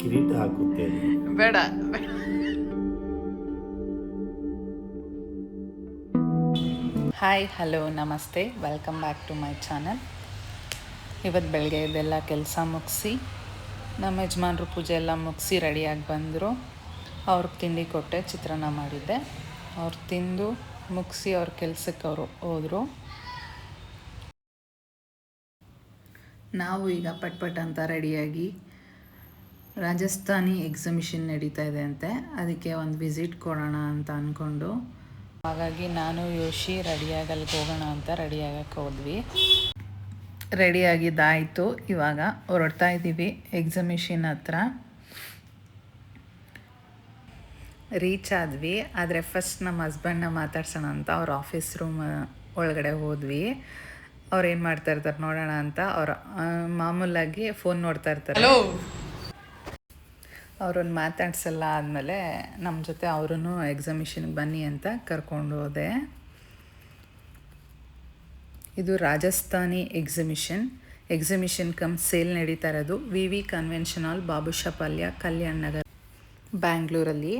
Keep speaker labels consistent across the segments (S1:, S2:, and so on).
S1: ಕಿರೀಟ ಹಾಕುತ್ತೇನೆ.
S2: ಬೇಡ. ಹಾಯ್ ಹಲೋ ನಮಸ್ತೆ. Welcome back to my channel ಇವತ್ತು ಬೆಳಗ್ಗೆ ಇದೆಲ್ಲ ಕೆಲಸ ಮುಗಿಸಿ ನಮ್ಮ ಯಜಮಾನರು ಪೂಜೆ ಎಲ್ಲ ಮುಗಿಸಿ ರೆಡಿಯಾಗಿ ಬಂದರು. ಅವ್ರಿಗೆ ತಿಂಡಿ ಕೊಟ್ಟೆ ಚಿತ್ರಾನ್ನ ಮಾಡಿದ್ದೆ. ಅವ್ರು ತಿಂದು ಮುಗಿಸಿ ಅವ್ರ ಕೆಲಸಕ್ಕೆ ಅವರು ಹೋದರು. ನಾವು ಈಗ ಪಟ್ ಪಟ್ ಅಂತ ರೆಡಿಯಾಗಿ ರಾಜಸ್ಥಾನಿ ಎಕ್ಸಿಬಿಷನ್ ನಡೀತಾ ಇದೆ ಅಂತೆ. ಅದಕ್ಕೆ ಒಂದು ವಿಸಿಟ್ ಕೊಡೋಣ ಅಂತ ಅಂದ್ಕೊಂಡು ಹಾಗಾಗಿ ನಾನು ಯೋಶಿ ರೆಡಿಯಾಗಿ ಅಲ್ಲಿಗೆ ಹೋಗೋಣ ಅಂತ ರೆಡಿಯಾಗಕ್ಕೆ ಹೋದ್ವಿ. ರೆಡಿಯಾಗಿದ್ದಾಯಿತು ಇವಾಗ ಹೊರಡ್ತಾ ಇದ್ದೀವಿ ಎಕ್ಸಿಬಿಷನ್ ಹತ್ರ. ರೀಚ್ ಆದ್ವಿ. ಆದರೆ ಫಸ್ಟ್ ನಮ್ಮ ಹಸ್ಬೆಂಡ್ನ ಮಾತಾಡ್ಸೋಣ ಅಂತ ಅವ್ರ ಆಫೀಸ್ ರೂಮ್ ಒಳಗಡೆ ಹೋದ್ವಿ. ಅವ್ರು ಏನು ಮಾಡ್ತಾ ಇರ್ತಾರೆ ನೋಡೋಣ ಅಂತ ಅವ್ರು ಮಾಮೂಲಾಗಿ ಫೋನ್ ನೋಡ್ತಾ ಇರ್ತಾರೆ. ಅವ್ರನ್ನ ಮಾತಾಡ್ಸಲ್ಲ ಆದಮೇಲೆ ನಮ್ಮ ಜೊತೆ ಅವರೂ ಎಕ್ಸಿಬಿಷನ್ಗೆ ಬನ್ನಿ ಅಂತ ಕರ್ಕೊಂಡು ಹೋದೆ. ಇದು Rajasthani exhibition exhibition cum sale ನಡೀತಾ ಇರೋದು. V V convention hall Babusapalya Kalyan Nagar ಬ್ಯಾಂಗ್ಳೂರಲ್ಲಿ.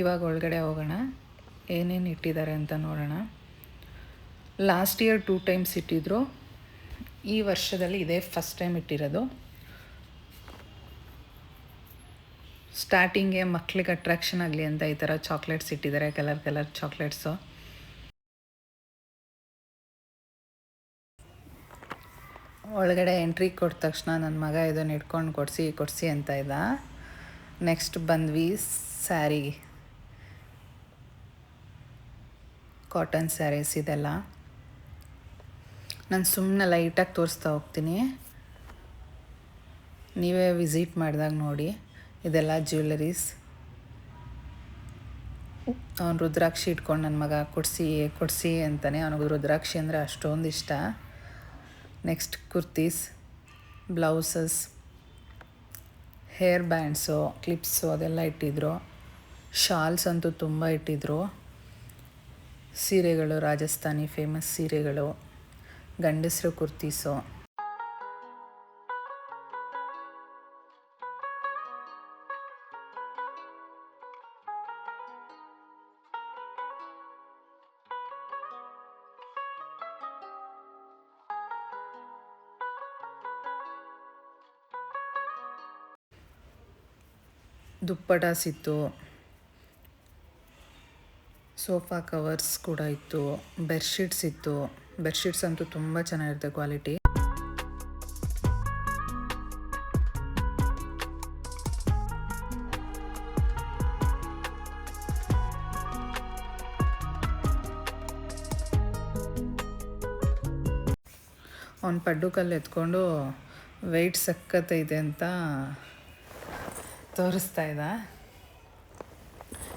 S2: ಇವಾಗ ಒಳಗಡೆ ಹೋಗೋಣ. ಏನೇನು ಇಟ್ಟಿದ್ದಾರೆ ಅಂತ ನೋಡೋಣ. ಲಾಸ್ಟ್ ಇಯರ್ ಟೂ ಟೈಮ್ಸ್ ಇಟ್ಟಿದ್ರು. ಈ ವರ್ಷದಲ್ಲಿ ಇದೇ ಫಸ್ಟ್ ಟೈಮ್ ಇಟ್ಟಿರೋದು. ಸ್ಟಾರ್ಟಿಂಗೆ ಮಕ್ಳಿಗೆ ಅಟ್ರಾಕ್ಷನ್ ಆಗಲಿ ಅಂತ ಈ ಥರ ಚಾಕ್ಲೇಟ್ಸ್ ಇಟ್ಟಿದ್ದಾರೆ. ಕಲರ್ ಕಲರ್ ಚಾಕ್ಲೇಟ್ಸು ಒಳಗಡೆ ಎಂಟ್ರಿ ಕೊಟ್ಟ ತಕ್ಷಣ ನನ್ನ ಮಗ ಇದನ್ನು ಇಟ್ಕೊಂಡು ಕೊಡಿಸಿ ಕೊಡಿಸಿ ಅಂತ ಇದ್ದ. ನೆಕ್ಸ್ಟ್ ಬಂದ್ವಿ ಸ್ಯಾರಿ ಕಾಟನ್ ಸ್ಯಾರೀಸ್ ಇದೆಲ್ಲ. ನಾನು ಸುಮ್ಮನೆ ಲೈಟಾಗಿ ತೋರಿಸ್ತಾ ಹೋಗ್ತೀನಿ. ನೀವೇ ವಿಸಿಟ್ ಮಾಡಿದಾಗ ನೋಡಿ. ಇದೆಲ್ಲ ಜ್ಯುವೆಲರೀಸ್ ಅವ್ನು ರುದ್ರಾಕ್ಷಿ ಇಟ್ಕೊಂಡು ನನ್ನ ಮಗ ಕೊಡಿಸಿ ಕೊಡಿಸಿ ಅಂತಾನೆ. ಅವನಿಗೆ ರುದ್ರಾಕ್ಷಿ ಅಂದರೆ ಅಷ್ಟೊಂದು ಇಷ್ಟ. Next kurtis blouses hair bands clips ಅದೆಲ್ಲ ಇಟ್ಟಿದ್ರು. ಶಾಲ್ಸ್ ಅಂತೂ ತುಂಬ ಇಟ್ಟಿದ್ರು. ಸೀರೆಗಳು ರಾಜಸ್ಥಾನಿ ಫೇಮಸ್ ಸೀರೆಗಳು ಗಂಡಸರು ಕುರ್ತೀಸು. ದುಪ್ಪಟ ಇತ್ತು ಸೋಫಾ ಕವರ್ಸ್ ಕೂಡ ಇತ್ತು ಬೆಡ್ಶೀಟ್ಸ್ ಇತ್ತು. ಬೆಡ್ಶೀಟ್ಸ್ ಅಂತೂ ತುಂಬ ಚೆನ್ನಾಗಿರುತ್ತೆ ಕ್ವಾಲಿಟಿ ಅವ್ನು ಪಡ್ಡು ಕಲ್ಲು ಎತ್ಕೊಂಡು ವೆಯ್ಟ್ ಸಕ್ಕತ್ತೈತೆ ಅಂತ ತೋರಿಸ್ತಾ ಇದ್ದ.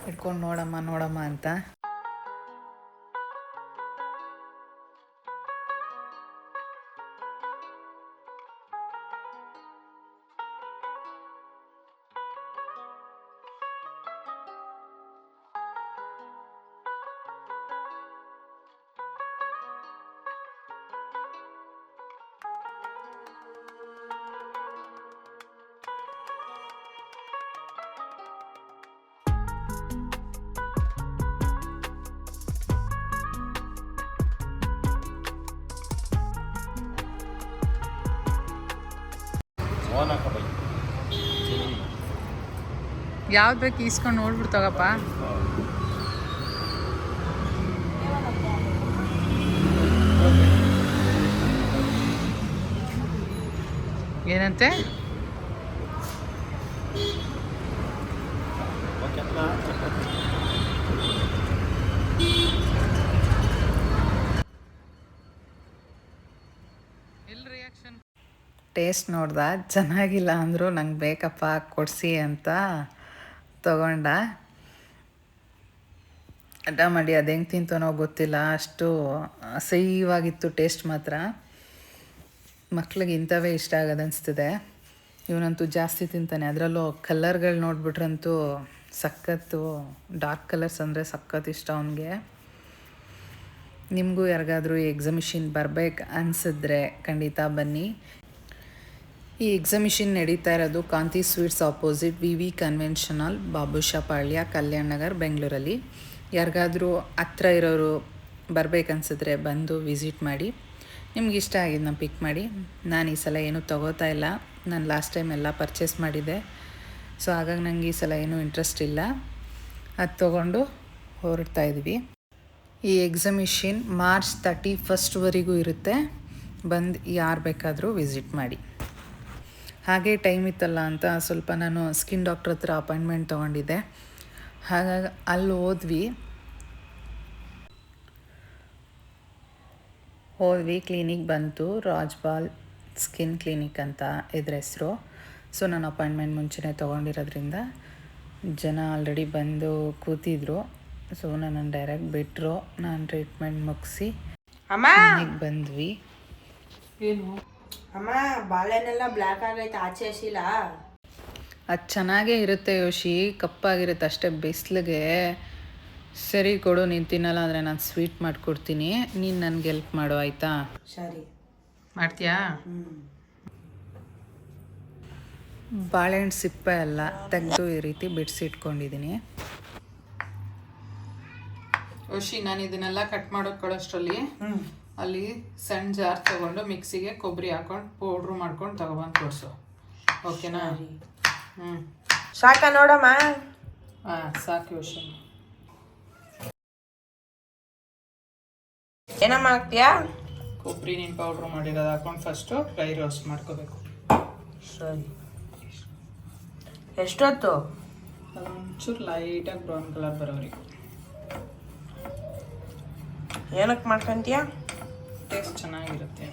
S2: ಇಟ್ಕೊಂಡು ನೋಡಮ್ಮ ನೋಡಮ್ಮ ಅಂತ. ಯಾವ್ದು ಬೇಕು ಈಸ್ಕೊಂಡು ನೋಡ್ಬಿಟ್ಟು ತಗಪ್ಪ ಏನಂತೆ
S1: ಓಕೆ
S2: ಟೇಸ್ಟ್ ನೋಡ್ದ. ಚೆನ್ನಾಗಿಲ್ಲ ಅಂದರು ನಂಗೆ ಬೇಕಪ್ಪ ಕೊಡಿಸಿ ಅಂತ ತಗೊಂಡ. ಅಡ್ಡ ಮಾಡಿ ಅದು ಹೆಂಗೆ ತಿಂತಾನೋ ಗೊತ್ತಿಲ್ಲ. ಅಷ್ಟು ಅಸಹ್ಯವಾಗಿತ್ತು ಟೇಸ್ಟ್ ಮಾತ್ರ. ಮಕ್ಳಿಗೆ ಇಂಥವೇ ಇಷ್ಟ ಆಗೋದು ಅನಿಸ್ತಿದೆ. ಇವನಂತೂ ಜಾಸ್ತಿ ತಿಂತಾನೆ. ಅದರಲ್ಲೂ ಕಲರ್ಗಳು ನೋಡ್ಬಿಟ್ರಂತೂ ಸಖತ್ತು ಡಾರ್ಕ್ ಕಲರ್ಸ್ ಅಂದರೆ ಸಖತ್ ಇಷ್ಟ ಅವನಿಗೆ. ನಿಮಗೂ ಯಾರಿಗಾದರೂ ಎಕ್ಸಿಬಿಷನ್ ಬರಬೇಕು ಬರ್ಬೇಕು ಅನಿಸಿದ್ರೆ ಖಂಡಿತ ಬನ್ನಿ. ಈ ಎಕ್ಸಮಿಷನ್ ನಡೀತಾ ಇರೋದು Kanti sweets opposite V V conventional Babusapalya Kalyana Nagar, ಬೆಂಗಳೂರಲ್ಲಿ. ಯಾರಿಗಾದರೂ ಹತ್ರ ಇರೋರು ಬರಬೇಕನ್ಸಿದ್ರೆ ಬಂದು ವಿಸಿಟ್ ಮಾಡಿ. ನಿಮ್ಗೆ ಇಷ್ಟ ಪಿಕ್ ಮಾಡಿ. ನಾನು ಈ ಸಲ ಏನೂ ತಗೋತಾ ಇಲ್ಲ. ನಾನು ಲಾಸ್ಟ್ ಟೈಮ್ ಎಲ್ಲ ಪರ್ಚೇಸ್ ಮಾಡಿದ್ದೆ. ಸೊ ಹಾಗಾಗಿ ನನಗೆ ಈ ಸಲ ಏನೂ ಇಂಟ್ರೆಸ್ಟ್ ಇಲ್ಲ. ಅದು ತೊಗೊಂಡು ಹೊರಡ್ತಾ ಇದ್ವಿ. ಈ ಎಕ್ಸಿಮಿಷನ್ ಮಾರ್ಚ್ ತರ್ಟಿ ಫಸ್ಟ್ವರೆಗೂ ಇರುತ್ತೆ. ಬಂದು ಯಾರು ಬೇಕಾದರೂ ವಿಸಿಟ್ ಮಾಡಿ. ಹಾಗೆ ಟೈಮ್ ಇತ್ತಲ್ಲ ಅಂತ ಸ್ವಲ್ಪ ನಾನು ಸ್ಕಿನ್ ಡಾಕ್ಟ್ರ್ ಹತ್ರ ಅಪಾಯಿಂಟ್ಮೆಂಟ್ ತೊಗೊಂಡಿದ್ದೆ. ಹಾಗಾಗಿ ಅಲ್ಲಿ ಹೋದ್ವಿ. ಹೋದ್ವಿ ಕ್ಲಿನಿಕ್ ಬಂತು ರಾಜ್ಪಾಲ್ ಸ್ಕಿನ್ ಕ್ಲಿನಿಕ್ ಅಂತ ಇದ್ರ ಹೆಸರು. ಸೊ ನಾನು ಅಪಾಯಿಂಟ್ಮೆಂಟ್ ಮುಂಚೆನೇ ತೊಗೊಂಡಿರೋದ್ರಿಂದ ಜನ ಆಲ್ರೆಡಿ ಬಂದು ಕೂತಿದ್ರು. ಸೊ ನಾನು ಡೈರೆಕ್ಟ್ ಬಿಟ್ಟರು ನಾನು ಟ್ರೀಟ್ಮೆಂಟ್ ಮುಗಿಸಿ
S1: ಕ್ಲಿನಿಕ್
S2: ಮನೆಗೆ ಬಂದ್ವಿ. ಏನು?
S1: ಅಮ್ಮ ಬಾಳೆನೆಲ್ಲ ಬ್ಲ್ಯಾಕ್ ಆಗೈತೆ ಆಚೆ ಹಸಿಲ್ಲ
S2: ಅದು ಚೆನ್ನಾಗೇ ಇರುತ್ತೆ ಯೋಶಿ ಕಪ್ಪಾಗಿರುತ್ತೆ ಅಷ್ಟೇ ಬಿಸಿಲಿಗೆ. ಸರಿ ಕೊಡು ನೀನು ತಿನ್ನಲ್ಲ ಅಂದರೆ ನಾನು ಸ್ವೀಟ್ ಮಾಡಿಕೊಡ್ತೀನಿ. ನೀನು ನನಗೆ ಹೆಲ್ಪ್ ಮಾಡು ಆಯಿತಾ?
S1: ಸರಿ.
S2: ಮಾಡ್ತೀಯಾ? ಬಾಳೆಹಣ್ಣು ಸಿಪ್ಪೆ ಎಲ್ಲ ತೆಗೆದು ಈ ರೀತಿ ಬಿಡಿಸಿಟ್ಕೊಂಡಿದ್ದೀನಿ ಯೋಶಿ ನಾನು ಇದನ್ನೆಲ್ಲ ಕಟ್ ಮಾಡೋಕೆ ಕೊಡೋಷ್ಟರಲ್ಲಿ
S1: ಹ್ಮ್.
S2: ಅಲ್ಲಿ ಸಣ್ಣ ಜಾರ್ ತಗೊಂಡು ಮಿಕ್ಸಿಗೆ ಕೊಬ್ಬರಿ ಹಾಕೊಂಡು ಪೌಡ್ರು ಮಾಡ್ಕೊಂಡು ತಗೊಬಂದು ಕೊಡಿಸು. ಓಕೆನಾ? ಹ್ಞೂ
S1: ಸಾಕ ನೋಡಮ್ಮ.
S2: ಹಾಂ ಸಾಕು ಯೋಶನ್
S1: ಏನಮ್ಮ ಹಾಕ್ತೀಯಾ?
S2: ಕೊಬ್ಬರಿ ನೀನು ಪೌಡ್ರ್ ಮಾಡಿರೋದು ಹಾಕೊಂಡು ಫಸ್ಟು ಡ್ರೈ ರೋಸ್ಟ್ ಮಾಡ್ಕೋಬೇಕು.
S1: ಸರಿ. ಎಷ್ಟೊತ್ತು?
S2: ಒಂಚೂರು ಲೈಟಾಗಿ ಬ್ರೌನ್ ಕಲರ್ ಬರೋವರೆಗೂ.
S1: ಏನಕ್ಕೆ ಮಾಡ್ಕೊಂತೀಯ?
S2: ಟೇಸ್ಟ್ ಚೆನ್ನಾಗಿರುತ್ತೆ.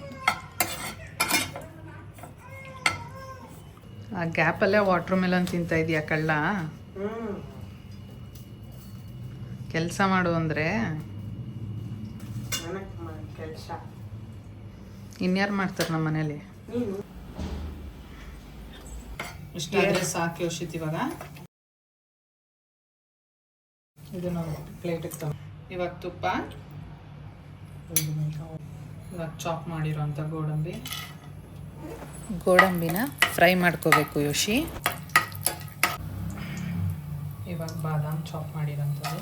S2: ಆ ಗ್ಯಾಪಲ್ಲೇ ವಾಟರ್ ಮೆಲನ್ ತಿಂತ ಇದೆಯಾ ಕಳ್ಳ? ಕೆಲಸ ಮಾಡು ಅಂದ್ರೆ? ಇನ್ಯಾರು ಮಾಡ್ತಾರೆ ನಮ್ಮ ಮನೇಲಿ?
S1: ಇಷ್ಟ
S2: ಇಷ್ಟಾದರೆ ಸಾಕು ಇವಾಗ. ಇದನ್ನು ಪ್ಲೇಟಿಗೆ ತಗೋ. ಇವಾಗ ತುಪ್ಪ. ಇವಾಗ ಚಾಪ್ ಮಾಡಿರೋಂಥ ಗೋಡಂಬಿ. ಗೋಡಂಬಿನ ಫ್ರೈ ಮಾಡ್ಕೋಬೇಕು ಯೋಶಿ. ಇವಾಗ ಬಾದಾಮ್ ಚಾಪ್ ಮಾಡಿರೋಂಥದ್ದು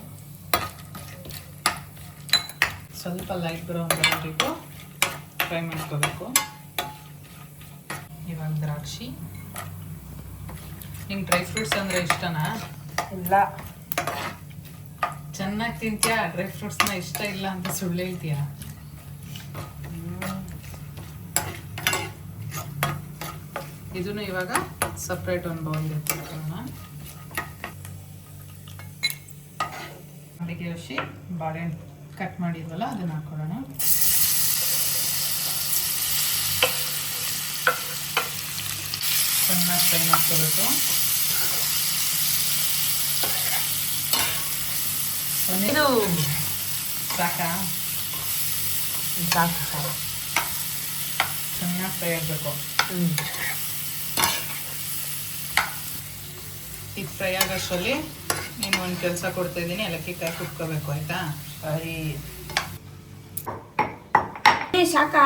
S2: ಸ್ವಲ್ಪ ಲೈಟ್ ಬ್ರೌನ್ ಬರೋವರೆಗೂ ಫ್ರೈ ಮಾಡ್ಕೋಬೇಕು. ಇವಾಗ ದ್ರಾಕ್ಷಿ. ನಿಂಗೆ ಡ್ರೈ ಫ್ರೂಟ್ಸ್ ಅಂದರೆ ಇಷ್ಟನಾ?
S1: ಇಲ್ಲ.
S2: ಚೆನ್ನಾಗಿ ತಿಂತೀಯಾ? ಡ್ರೈ ಫ್ರೂಟ್ಸ್ನ ಇಷ್ಟ ಇಲ್ಲ ಅಂತ ಸುಳ್ಳು ಹೇಳ್ತೀಯಾ? ಇದನ್ನು ಇವಾಗ ಸಪ್ರೇಟ್ ಒಂದು ಬೌಲ್ಗೆ ಎತ್ತಿಟ್ಕೊಳ್ಳೋಣ ಅಡಿಗೆ ಯೋಶಿ ಬಾಳೆಹಣ್ಣು ಕಟ್ ಮಾಡಿದ್ವಲ್ಲ ಅದನ್ನು ಹಾಕೊಳ್ಳೋಣ ಚೆನ್ನಾಗಿ ಫ್ರೈ ಮಾಡ್ಕೋಬೇಕು. ಒಂದೇ
S1: ಇದು
S2: ಸಾಕಾ?
S1: ಸಾಕು ಸಾಕು.
S2: ಚೆನ್ನಾಗಿ ಫ್ರೈ ಆಗಬೇಕು.
S1: ಹ್ಮ್
S2: ಇದು ಫ್ರೈ ಆಗೋಷ್ಟರಲ್ಲಿ ನೀನು ಒಂದು ಕೆಲಸ ಕೊಡ್ತಾ ಇದ್ದೀನಿ ಏಲಕ್ಕಿ ಕಾಯಿ ಕುಟ್ಕೋಬೇಕು ಆಯ್ತಾ?
S1: ಸರಿ. ಸಾಕಾ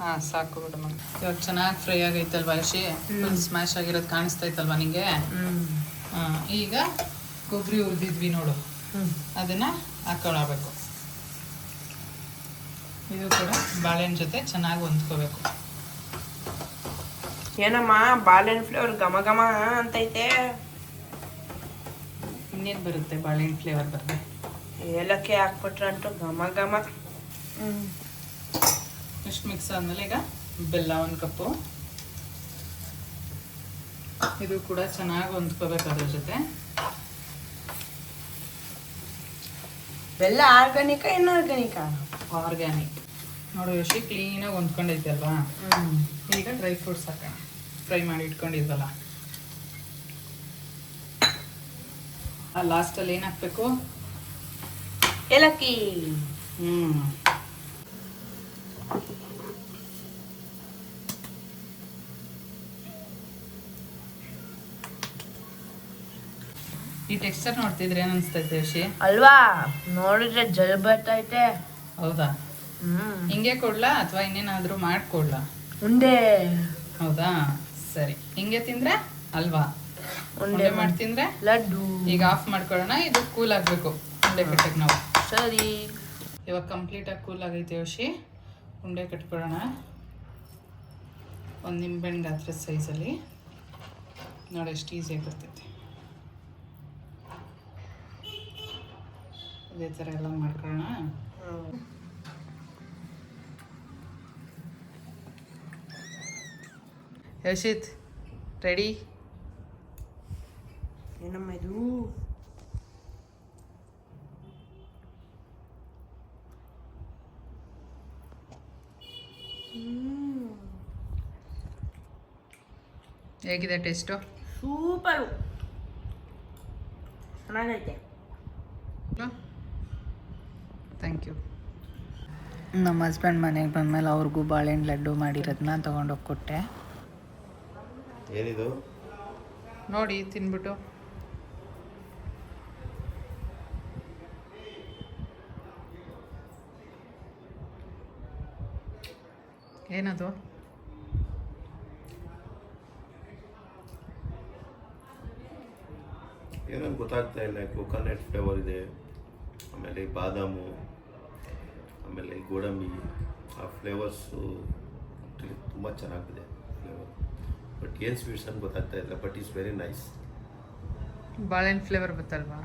S2: ಹಾಂ ಸಾಕು ಬಿಡಮ್ಮ. ಇವಾಗ ಚೆನ್ನಾಗಿ ಫ್ರೈ ಆಗೈತಲ್ವಾ ಅಶಿ ಫುಲ್ ಸ್ಮ್ಯಾಶ್ ಆಗಿರೋದು ಕಾಣಿಸ್ತಾ ಇತ್ತಲ್ವಾ ನಿಂಗೆ ಈಗ ಕೊಬ್ಬರಿ ಹುರಿದಿದ್ವಿ ನೋಡು. ಅದನ್ನು ಹಾಕೊಳ್ಳಬೇಕು ಇದು ಕೂಡ ಬಾಳೆಹಣ್ಣು ಜೊತೆ ಚೆನ್ನಾಗಿ ಹೊಂದ್ಕೋಬೇಕು.
S1: ಏನಮ್ಮ ಬಾಳೆಹಣ್ಣು ಫ್ಲೇವರ್ ಘಮ ಘಮ ಅಂತೈತೆ.
S2: ಇನ್ನೇನು ಬರುತ್ತೆ? ಬಾಳೆಹಣ್ಣು ಫ್ಲೇವರ್ ಬರುತ್ತೆ
S1: ಏಲಕ್ಕಿ ಹಾಕ್ಬಿಟ್ರಂಟು ಘಮ ಘಮ.
S2: ಇಷ್ಟು ಮಿಕ್ಸ್ ಆದಮೇಲೆ ಈಗ ಬೆಲ್ಲ ಒಂದು ಕಪ್ಪು. ಇದು ಕೂಡ ಚೆನ್ನಾಗಿ ಹೊಂದ್ಕೋಬೇಕು ಅದ್ರ ಜೊತೆ.
S1: ಬೆಲ್ಲ ಆರ್ಗಾನಿಕ ಇನ್ಆರ್ಗಾನಿಕ
S2: ಆರ್ಗ್ಯಾನಿಕ್ ನೋಡು ಯಶಿ ಕ್ಲೀನಾಗಿ ಹೊಂದ್ಕೊಂಡೈತೆ ಅಲ್ವಾ? ಈಗ ಡ್ರೈ ಫ್ರೂಟ್ಸ್ ಹಾಕೋಣ. ಫ್ರೈ ಮಾಡಿ ಇಟ್ಕೊಂಡಿದ್ವಲ್ಲ? ಲಾಸ್ಟಲ್ಲಿ ಏನು ಹಾಕಬೇಕು?
S1: ಏಲಕ್ಕಿ.
S2: ಹ್ಞೂ ಈ ಟೆಕ್ಸ್ಚರ್ ನೋಡ್ತಿದ್ರೆ ಏನು ಅನಿಸ್ತೈತೆ ಋಷಿ
S1: ಅಲ್ವಾ? ನೋಡಿದ್ರೆ ಜಲ್ ಬರ್ತೈತೆ
S2: ಹೌದಾ? ಹಿಂಗೆ ಕೊಡ್ಲಾ ಅಥವಾ ಇನ್ನೇನಾದ್ರೂ ಮಾಡ್ಕೊಡ್ಲಾ?
S1: ಮುಂದೆ
S2: ಹೌದಾ? ಸರಿ. ಹಿಂಗೆ ತಿಂದ್ರೆ ಅಲ್ವಾ?
S1: ಉಂಡೆ
S2: ಮಾಡ್ತಿಂದ್ರೆ ಮಾಡಿ ತಿಂದ್ರೆ
S1: ಲಡ್ಡು.
S2: ಈಗ ಆಫ್ ಮಾಡ್ಕೊಳ್ಳೋಣ ಇದು ಕೂಲ್ ಆಗಬೇಕು. ಉಂಡೆ ಕಟ್ಟಕ್ಕೆ ನಾವು.
S1: ಸರಿ.
S2: ಇವಾಗ ಕಂಪ್ಲೀಟಾಗಿ ಕೂಲ್ ಆಗೈತೆ ಯೋಶಿ. ಉಂಡೆ ಕಟ್ಕೊಳ್ಳೋಣ. ಒಂದು ನಿಂಬೆಹಣ್ಣು ಗಾತ್ರದ ಸೈಜಲ್ಲಿ ನೋಡಿ ಎಷ್ಟು ಈಸಿಯಾಗಿ ಬರ್ತೈತೆ. ಇದೇ ಥರ ಎಲ್ಲ ಮಾಡ್ಕೊಳ್ಳೋಣ. ಯಶಿತ್ ರೆಡಿ
S1: ಏನಮ್ಮ ಇದು?
S2: ಹೇಗಿದೆ ಟೇಸ್ಟು?
S1: ಸೂಪರು. ಚೆನ್ನಾಗೈತೆ.
S2: ಥ್ಯಾಂಕ್ ಯು ನಮ್ಮ ಹಸ್ಬೆಂಡ್ ಮನೆಗೆ ಬಂದಮೇಲೆ ಅವ್ರಿಗೂ ಬಾಳೆಹಣ್ಣು ಲಡ್ಡು ಮಾಡಿರೋದನ್ನ ತೊಗೊಂಡೋಗಿ ಕೊಟ್ಟೆ.
S3: ಏನಿದು?
S2: ನೋಡಿ ತಿನ್ಬಿಟ್ಟು. ಏನದು?
S3: ಏನೋ ಗೊತ್ತಾಗ್ತಾ ಇಲ್ಲ ಕೋಕೋನಟ್ ಫ್ಲೇವರ್ ಇದೆ ಆಮೇಲೆ ಬಾದಾಮು ಆಮೇಲೆ ಗೋಡಂಬಿ ಆ ಫ್ಲೇವರ್ಸು ತುಂಬ ಚೆನ್ನಾಗಿದೆ ಫ್ಲೇವರ್ ಬಟ್ ಏನು ಸ್ವೀಟ್ಸ್ ಅಂತ ಗೊತ್ತಾಗ್ತಾ ಇಲ್ಲ ಬಟ್ ಈಸ್ ವೆರಿ ನೈಸ್
S2: ಬಾಳೆಹಣ್ಣು ಫ್ಲೇವರ್ ಗೊತ್ತಲ್ವಾ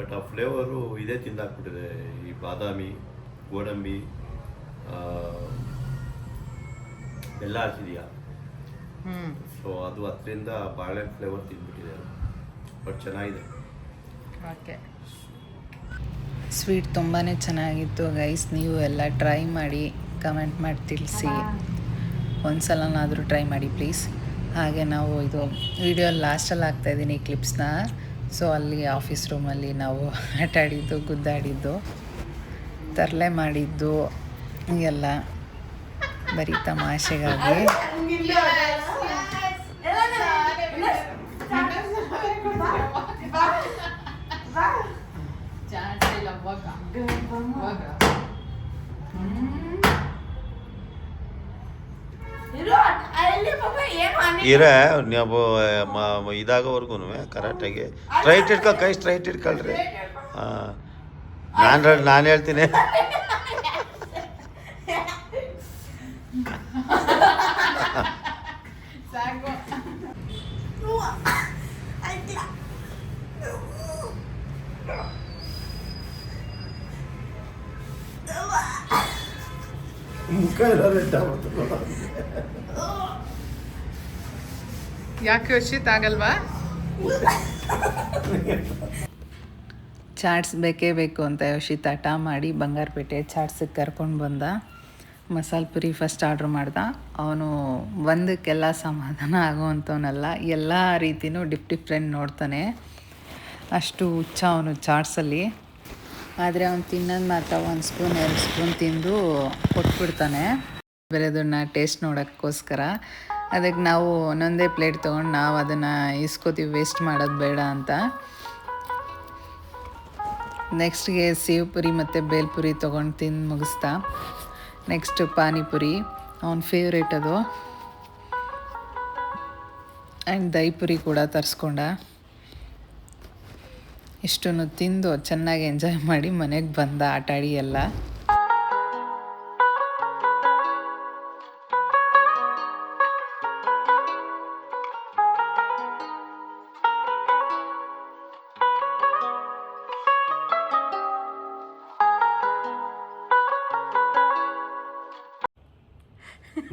S3: ಬಟ್ ಆ ಫ್ಲೇವರು ಇದೇ ತಿಂದಾಕ್ಬಿಟ್ಟಿದೆ. ಈ ಬಾದಾಮಿ ಗೋಡಂಬಿ ಎಲ್ಲ ಬೆಲ್ಲ ಹಾಕಿದೆಯಾ ಸೊ ಅದು ಅದರಿಂದ ಬಾಳೆ ಫ್ಲೇವರ್ ತಿಂದ್ಬಿಟ್ಟಿದೆ. ಬಟ್ ಚೆನ್ನಾಗಿದೆ.
S2: ಓಕೆ. ಸ್ವೀಟ್ ತುಂಬಾ ಚೆನ್ನಾಗಿತ್ತು ಗೈಸ್ ನೀವು ಎಲ್ಲ ಟ್ರೈ ಮಾಡಿ ಕಮೆಂಟ್ ಮಾಡಿ ತಿಳಿಸಿ. ಒಂದು ಸಲನಾದರೂ ಟ್ರೈ ಮಾಡಿ ಪ್ಲೀಸ್ ಹಾಗೆ ನಾವು ಇದು ವಿಡಿಯೋ ಲಾಸ್ಟಲ್ಲಿ ಹಾಕ್ತಾಯಿದ್ದೀನಿ ಈ ಕ್ಲಿಪ್ಸ್ನ ಸೊ ಅಲ್ಲಿ ಆಫೀಸ್ ರೂಮಲ್ಲಿ ನಾವು ಆಟ ಆಡಿದ್ದು ಗುದ್ದಾಡಿದ್ದು ತರಲೆ ಮಾಡಿದ್ದು ಎಲ್ಲ ಬರೀ ತಮಾಷೆಗಾಗಿ
S3: ಇರ ನೀವು ಮ- ಇದಾಗೋವರೆಗೂ ಕರೆಕ್ಟಾಗಿ. ಸ್ಟ್ರೈಟ್ ಇಟ್ಕೊ ಕೈ ಸ್ಟ್ರೈಟ್ ಇಟ್ಕೊಳ್ರಿ ಹಾಂ ನಾನು ನಾನು ಹೇಳ್ತೀನಿ. ಮುಖ
S2: ಯಾಕೆ ಯೋಚಿತ್ ಆಗಲ್ವಾ? ಚಾಟ್ಸ್ ಬೇಕೇ ಬೇಕು ಅಂತ ಯೋಶಿತ್ ಹಠ ಮಾಡಿ ಬಂಗಾರಪೇಟೆ ಚಾಟ್ಸಿಗೆ ಕರ್ಕೊಂಡು ಬಂದ. ಮಸಾಲ ಪುರಿ ಫಸ್ಟ್ ಆರ್ಡ್ರ್ ಮಾಡ್ದ. ಅವನು ಒಂದಕ್ಕೆಲ್ಲ ಸಮಾಧಾನ ಆಗೋವಂಥವನಲ್ಲ, ಎಲ್ಲ ರೀತಿಯೂ ಡಿಫ್ ಡಿಫ್ರೆಂಟ್ ನೋಡ್ತಾನೆ. ಅಷ್ಟು ಹುಚ್ಚ ಅವನು ಚಾಟ್ಸಲ್ಲಿ ಆದರೆ ಅವನು ತಿನ್ನೋದು ಮಾತ್ರ ಒಂದು ಸ್ಪೂನ್, ಎರಡು ಸ್ಪೂನ್ ತಿಂದು ಕೊಟ್ಬಿಡ್ತಾನೆ. ಬೇರೆದನ್ನ ಟೇಸ್ಟ್ ನೋಡೋಕ್ಕೋಸ್ಕರ. ಅದಕ್ಕೆ ನಾವು ಒಂದೊಂದೇ ಪ್ಲೇಟ್ ತೊಗೊಂಡು ನಾವು ಅದನ್ನು ಇಸ್ಕೋತೀವಿ ವೇಸ್ಟ್ ಮಾಡೋದು ಬೇಡ ಅಂತ. ನೆಕ್ಸ್ಟ್ಗೆ ಸೇವ್ ಪುರಿ ಮತ್ತು ಬೇಲ್ಪುರಿ ತೊಗೊಂಡು ತಿಂದು ಮುಗಿಸ್ತಾ. ನೆಕ್ಸ್ಟ್ ಪಾನಿಪುರಿ, ಅವ್ನ ಫೇವ್ರೇಟ್ ಅದು. ಆ್ಯಂಡ್ ದಹಿಪುರಿ ಕೂಡ ತರಿಸ್ಕೊಂಡ. ಇಷ್ಟನ್ನು ತಿಂದು ಚೆನ್ನಾಗಿ ಎಂಜಾಯ್ ಮಾಡಿ ಮನೆಗೆ ಬಂದ ಆಟಾಡಿ ಎಲ್ಲ.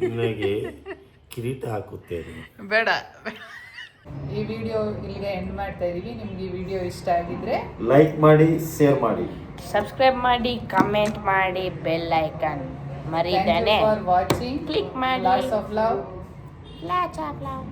S3: ನಿನಗೆ ಕಿರೀಟ ಹಾಕುತ್ತೇನೆ.
S2: ಬೇಡ. ಈ ವಿಡಿಯೋ ಇಲ್ಲಿಗೆ ಎಂಡ್ ಮಾಡ್ತಾ ಇದೀವಿ. ನಿಮ್ಗೆ ಈ ವಿಡಿಯೋ ಇಷ್ಟ ಆಗಿದ್ರೆ
S3: ಲೈಕ್ ಮಾಡಿ ಶೇರ್ ಮಾಡಿ.
S1: ಸಬ್ಸ್ಕ್ರೈಬ್ ಮಾಡಿ ಕಮೆಂಟ್ ಮಾಡಿ ಬೆಲ್ ಐಕನ್ ಮರಿದೇನೆ.
S2: ಫಾರ್ ವಾಚಿಂಗ್
S1: ಕ್ಲಿಕ್ ಮಾಡಿ.
S2: Lots of love
S1: lots of love